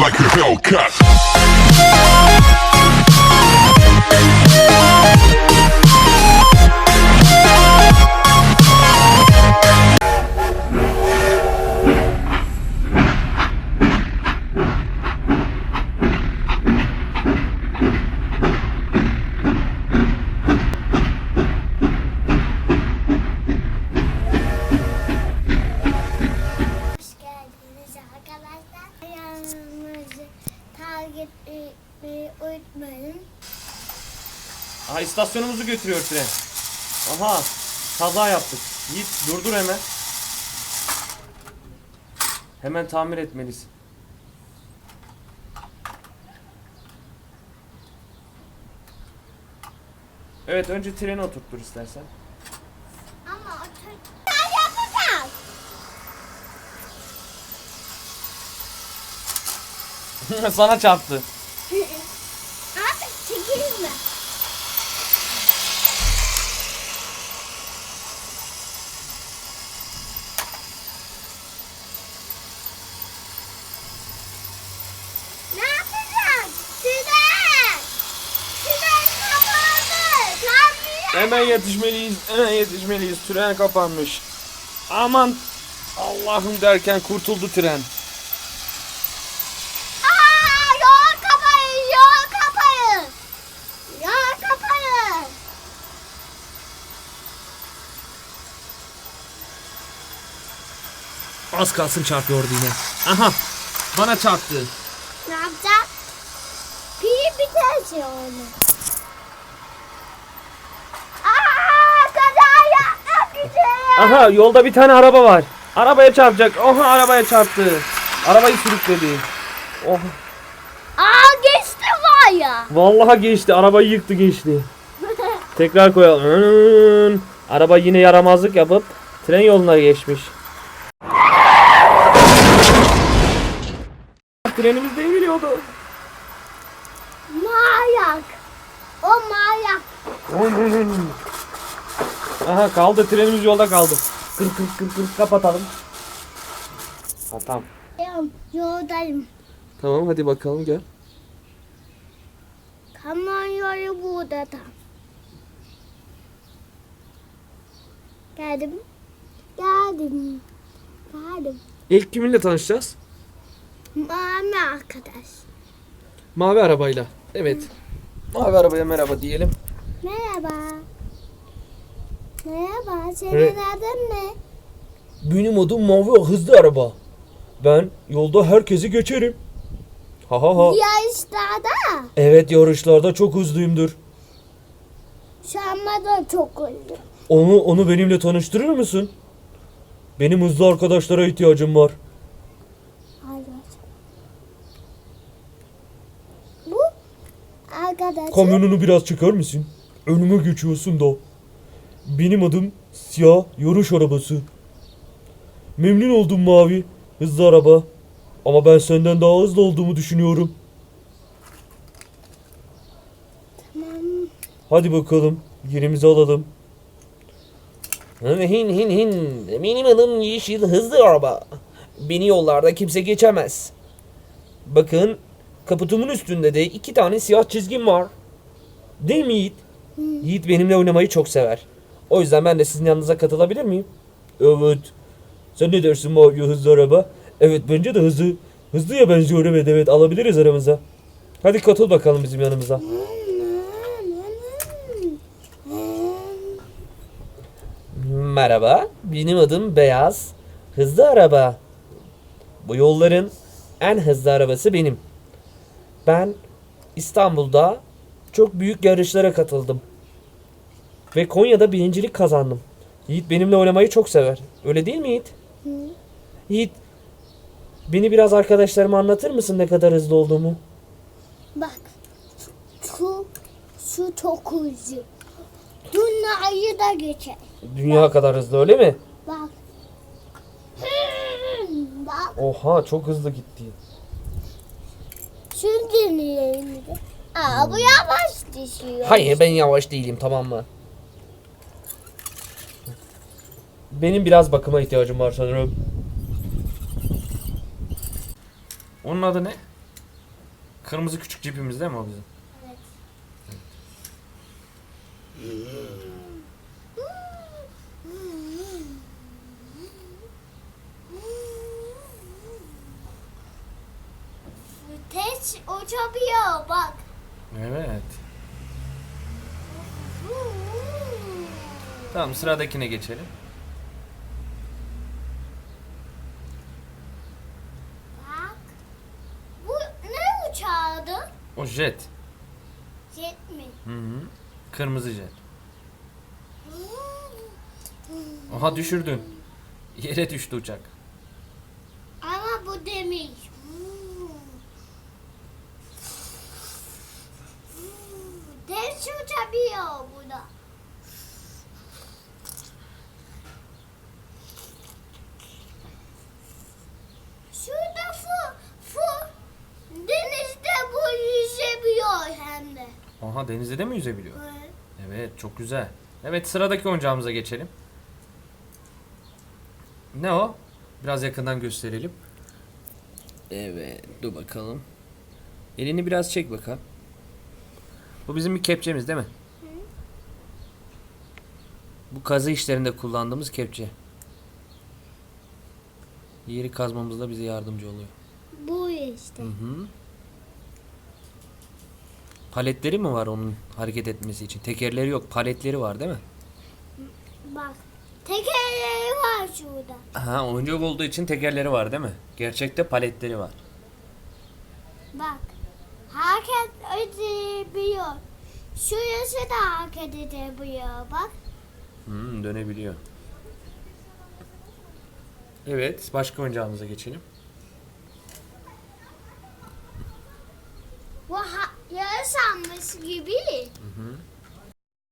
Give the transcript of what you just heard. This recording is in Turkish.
like a Hellcat. Aha istasyonumuzu götürüyor tren. Aha kaza yaptık. Yiğit durdur hemen. Hemen tamir etmelisin. Evet önce treni oturttur istersen. Ama otur... Ben yapacağım. Sana çarptı. Artık çekilin mi? Ne yapacağız? Tren! Tren kapandı! Kalmıyor! Hemen yetişmeliyiz. Hemen yetişmeliyiz. Tren kapanmış. Aman Allah'ım derken kurtuldu tren. Aa, yol kapayın, yol kapayın. Yol kapayın. Az kalsın çarpıyordu yine. Aha bana çarptı. Ne yapacağız? Pili biterse onu. Aa, Aha yolda bir tane araba var. Arabaya çarpacak. Oha arabaya çarptı. Arabayı sürükledi. Oh. Aa, geçti var ya. Vallahi geçti. Arabayı yıktı geçti. Tekrar koyalım. Araba yine yaramazlık yapıp tren yoluna geçmiş. Trenimiz devriliyordu. Mayak. O mayak. Aha kaldı trenimiz yolda kaldı. Kır kır kır kır kapatalım. Ha, tamam. Yoldayım. Tamam hadi bakalım gel. Kamyon yolu burada da. Geldim. Geldim. Geldim. İlk kiminle tanışacağız? Mami arkadaş. Mavi arabayla. Evet. Mavi arabaya merhaba diyelim. Merhaba. Merhaba. Senin Evet. adın ne? Benim adım Mavi Hızlı Araba. Ben yolda herkesi geçerim. Ha ha ha. Yarışlarda. Evet yarışlarda çok hızlıyımdır. Şu anda da çok oldu. Onu onu benimle tanıştırır mısın? Benim hızlı arkadaşlara ihtiyacım var. Hayır. Bu arkadaşım. Kamyonunu biraz çıkar mısın? Önüme geçiyorsun da. Benim adım Siyah Yarış Arabası. Memnun oldum Mavi. Hızlı araba. Ama ben senden daha hızlı olduğumu düşünüyorum. Tamam. Hadi bakalım. Yerimizi alalım. Hin hin hin. Benim adım Yeşil Hızlı Araba. Beni yollarda kimse geçemez. Bakın kaputumun üstünde de iki tane siyah çizgim var. Değil mi Yiğit? Yiğit benimle oynamayı çok sever. O yüzden ben de sizin yanınıza katılabilir miyim? Evet. Sen ne dersin Mavi Hızlı Araba? Evet bence de hızlı. Hızlıya benziyor evet evet alabiliriz aramıza. Hadi katıl bakalım bizim yanımıza. Merhaba, benim adım Beyaz. Hızlı araba. Bu yolların en hızlı arabası benim. Ben İstanbul'da çok büyük yarışlara katıldım. Ve Konya'da birincilik kazandım. Yiğit benimle oynamayı çok sever. Öyle değil mi Yiğit? Yiğit, beni biraz arkadaşlarıma anlatır mısın ne kadar hızlı olduğumu? Bak. Şu, şu çok hızlı. Dünyayı da geçer. Dünya kadar hızlı öyle mi? Bak. Bak. Oha çok hızlı gitti. Şu dinleyelim. Aa bu yavaş düşüyor. Hayır ben yavaş değilim tamam mı? Benim biraz bakıma ihtiyacım var sanırım. Onun adı ne? Kırmızı küçük cipimiz değil mi o bizim? Evet. Tez uçabiliyor bak. Evet. Tamam sıradakine geçelim. Bak. Bu ne uçağıydı? O jet. Jet mi? Hı hı. Kırmızı jet. Aha düşürdün. Yere düştü uçak. Ama bu demir. Tez uçabiliyor bu da. Şurada fu, fu. Denizde bu yüzebiliyor hem de. Aha denizde de mi yüzebiliyor? Evet. Evet çok güzel. Evet sıradaki oyuncağımıza geçelim. Ne o? Biraz yakından gösterelim. Evet dur bakalım. Elini biraz çek bakalım. Bu bizim bir kepçemiz değil mi? Bu kazı işlerinde kullandığımız kepçe. Yeri kazmamızda bize yardımcı oluyor. Bu işte. Hı hı. Paletleri mi var onun hareket etmesi için? Tekerleri yok, paletleri var değil mi? Bak. Tekerleri var şurada. Ha, oyuncak olduğu için tekerleri var değil mi? Gerçekte paletleri var. Bak. Hareket edebiliyor. Şurası da hareket edebiliyor bak. Hmm, dönebiliyor. Evet, başka oyuncağımıza geçelim. Sanmış gibi. Hı hı.